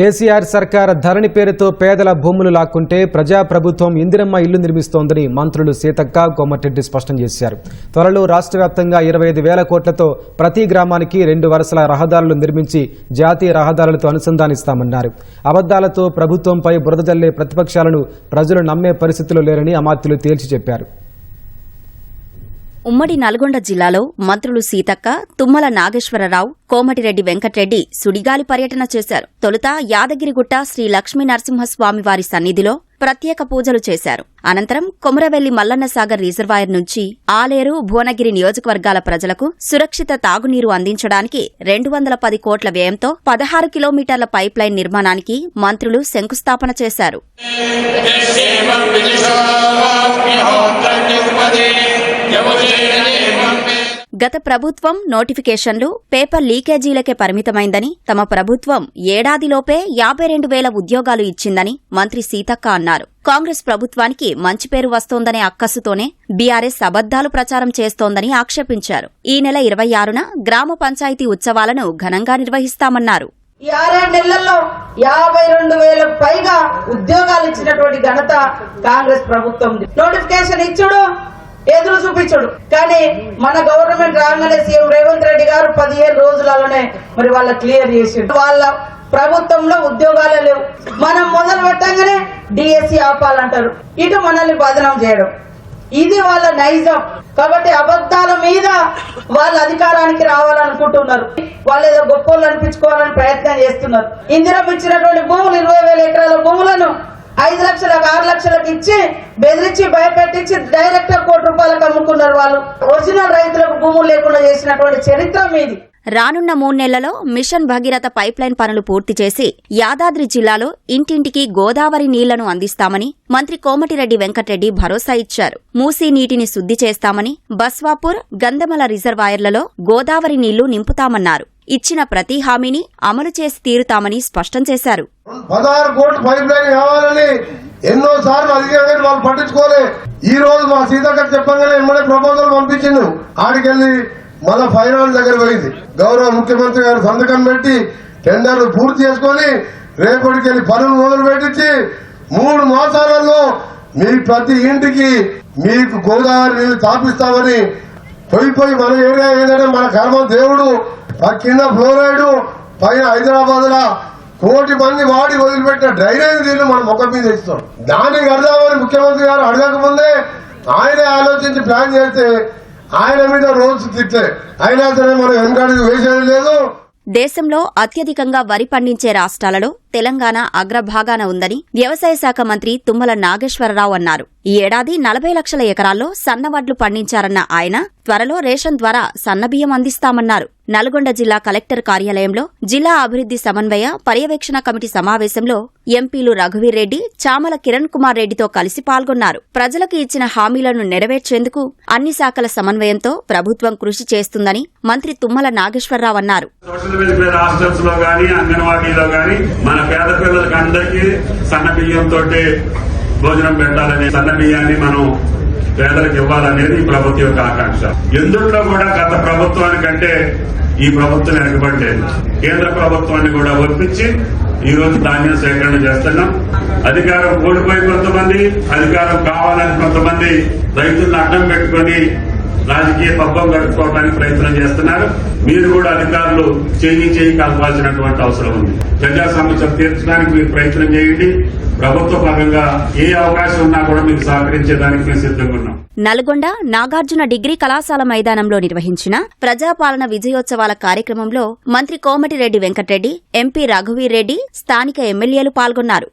కేసీఆర్ సర్కార్ ధరణి పేరుతో పేదల భూములు లాక్కుంటే ప్రజాప్రభుత్వం ఇందిరమ్మ ఇల్లు నిర్మిస్తోందని మంత్రులు సీతక్క కోమటిరెడ్డి స్పష్టం చేశారు. త్వరలో రాష్ట్ర వ్యాప్తంగా ఇరవై ఐదు వేల కోట్లతో ప్రతి గ్రామానికి రెండు వరుసల రహదారులు నిర్మించి జాతీయ రహదారులతో అనుసంధానిస్తామన్నారు. అబద్దాలతో ప్రభుత్వంపై బురద జల్లే ప్రతిపక్షాలను ప్రజలు నమ్మే పరిస్థితిలో లేరని అమాత్యులు తేల్చి చెప్పారు. ఉమ్మడి నల్గొండ జిల్లాలో మంత్రులు సీతక్క తుమ్మల నాగేశ్వరరావు కోమటిరెడ్డి వెంకటరెడ్డి సుడిగాలి పర్యటన చేశారు. తొలుత యాదగిరిగుట్ట శ్రీ లక్ష్మీ నరసింహస్వామి వారి సన్నిధిలో ప్రత్యేక పూజలు చేశారు. అనంతరం కొమరవెల్లి మల్లన్న సాగర్ రిజర్వాయర్ నుంచి ఆలేరు భువనగిరి నియోజకవర్గాల ప్రజలకు సురక్షిత తాగునీరు అందించడానికి రెండు వందల పది కోట్ల వ్యయంతో పదహారు కిలోమీటర్ల పైప్ లైన్ నిర్మాణానికి మంత్రులు శంకుస్థాపన చేశారు. గత ప్రభుత్వం నోటిఫికేషన్లు పేపర్ లీకేజీలకే పరిమితమైందని తమ ప్రభుత్వం ఏడాదిలోపే యాభై రెండు వేల ఉద్యోగాలు ఇచ్చిందని మంత్రి సీతక్క అన్నారు. కాంగ్రెస్ ప్రభుత్వానికి మంచి పేరు వస్తోందనే అక్కసుతోనే బీఆర్ఎస్ అబద్దాలు ప్రచారం చేస్తోందని ఆక్షేపించారు. ఈ నెల ఇరవై ఆరున గ్రామ పంచాయతీ ఉత్సవాలను ఘనంగా నిర్వహిస్తామన్నారు. ఉద్యోగాలు ఇచ్చినటువంటి ఘనత కాంగ్రెస్ ప్రభుత్వం నోటిఫికేషన్ ఇచ్చుడు ఎదురు చూపించుడు. కానీ మన గవర్నమెంట్ రాగానే సీఎం రేవంత్ రెడ్డి గారు పదిహేను రోజులలోనే మరి వాళ్ళ క్లియర్ చేసిండు. వాళ్ళ ప్రభుత్వంలో ఉద్యోగాలే లేవు. మనం మొదలు పెట్టంగానే డిఎస్సి ఆపాలంటారు. ఇటు మనల్ని బదనం చేయడం. ఇది వాళ్ళ నైజం. కాబట్టి అబద్ధాల మీద వాళ్ళ అధికారానికి రావాలనుకుంటున్నారు. వాళ్ళు ఏదో గొప్పలు అనిపించుకోవాలని ప్రయత్నం చేస్తున్నారు. ఇందిరం ఇచ్చినటువంటి భూములు ఇరవై వేల ఎకరాల భూములను ఐదు లక్షలకు ఆరు లక్షలకు ఇచ్చి బెదిరించి భయపెట్టించి డైరెక్ట్ కోటి రూపాయలకు అమ్ముకున్నారు వాళ్ళు. ఒరిజినల్ రైతులకు భూములు లేకుండా చేసినటువంటి చరిత్ర మీది. రానున్న మూడు నెలల్లో మిషన్ భగీరథ పైప్లైన్ పనులు పూర్తి చేసి యాదాద్రి జిల్లాలో ఇంటింటికి గోదావరి నీళ్ళను అందిస్తామని మంత్రి కోమటిరెడ్డి వెంకటరెడ్డి భరోసా ఇచ్చారు. మూసీ నీటిని శుద్ధి చేస్తామని బస్వాపూర్ గంధమల రిజర్వాయర్లలో గోదావరి నీళ్ళు నింపుతామన్నారు. ఇచ్చిన ప్రతి హామీని అమలు చేసి తీరుతామని స్పష్టం చేశారు. పదహారు కోట్లు పైప్ లైన్ కావాలని ఎన్నో సార్లు అధికారులు వాళ్ళు పట్టించుకోలే. ఈ రోజు మా సీతాకర్ చెప్పగానే ఎమ్మడే ప్రపోజల్ పంపించిండు. ఆడికెళ్ళి మళ్ళా ఫైనాన్స్ దగ్గర పోయింది. గౌరవ ముఖ్యమంత్రి గారు సంతకం పెట్టి టెండర్లు పూర్తి చేసుకొని రేపటికెళ్ళి పనులు మొదలు పెట్టించి మూడు మాసాలలో మీ ప్రతి ఇంటికి మీకు గోదావరి నీళ్ళు తాపిస్తామని పోయి పోయి మన ఏరియా ఏంటంటే మన కర్మ దేవుడు ఆ కింద ఫ్లోరైడ్ పైన హైదరాబాద్ లా కోటి మంది వాడి వదిలిపెట్టిన డ్రైనేజ్ నీళ్ళు మన ముఖం మీద ఇస్తాం దాన్ని కడదామని ముఖ్యమంత్రి గారు అడగకముందే ఆయనే ఆలోచించి ప్లాన్ చేస్తే ఆయన మీద రోల్స్ తిట్టే. అయినా సరే మనం వెనకాడికి వేసేది లేదు. దేశంలో అత్యధికంగా వరి పండించే రాష్ట్రాలలో తెలంగాణ అగ్రభాగాన ఉందని వ్యవసాయ శాఖ మంత్రి తుమ్మల నాగేశ్వరరావు అన్నారు. ఈ ఏడాది నలభై లక్షల ఎకరాల్లో సన్నవడ్లు పండించారన్న ఆయన త్వరలో రేషన్ ద్వారా సన్నబియ్యం అందిస్తామన్నారు. నల్గొండ జిల్లా కలెక్టర్ కార్యాలయంలో జిల్లా అభివృద్ది సమన్వయ పర్యవేక్షణ కమిటీ సమావేశంలో ఎంపీలు రఘువీర్ రెడ్డి చామల కిరణ్ కుమార్ రెడ్డితో కలిసి పాల్గొన్నారు. ప్రజలకు ఇచ్చిన హామీలను నెరవేర్చేందుకు అన్ని శాఖల సమన్వయంతో ప్రభుత్వం కృషి చేస్తుందని మంత్రి తుమ్మల నాగేశ్వరరావు అన్నారు. భోజనం పెట్టాలనే సన్న బియ్యాన్ని మనం పేదలకు ఇవ్వాలనేది ఈ ప్రభుత్వం యొక్క ఆకాంక్ష. ఎందుట్లో కూడా గత ప్రభుత్వానికంటే ఈ ప్రభుత్వం వెనకబడలేదు. కేంద్ర ప్రభుత్వాన్ని కూడా ఒప్పించి ఈ రోజు ధాన్యం సేకరణ చేస్తున్నాం. అధికారం కోల్పోయి కొంతమంది అధికారం కావాలని కొంతమంది రైతులను అడ్డం పెట్టుకొని రాజకీయ పబ్బం గడుపుకోవడానికి ప్రయత్నం చేస్తున్నారు. మీరు కూడా అధికారులు చేయి చేయి కలపాల్సినటువంటి అవసరం ఉంది. ప్రజా సమస్యలు తీర్చడానికి మీరు ప్రయత్నం చేయండి. ప్రభుత్వ పరంగా ఏ అవకాశం ఉన్నా కూడా మీకు సహకరించేదానికి మేము సిద్ధంగా ఉన్నాం. నల్గొండ నాగార్జున డిగ్రీ కళాశాల మైదానంలో నిర్వహించిన ప్రజాపాలన విజయోత్సవాల కార్యక్రమంలో మంత్రి కోమటిరెడ్డి వెంకటరెడ్డి ఎంపీ రఘువీర్రెడ్డి స్థానిక ఎమ్మెల్యేలు పాల్గొన్నారు.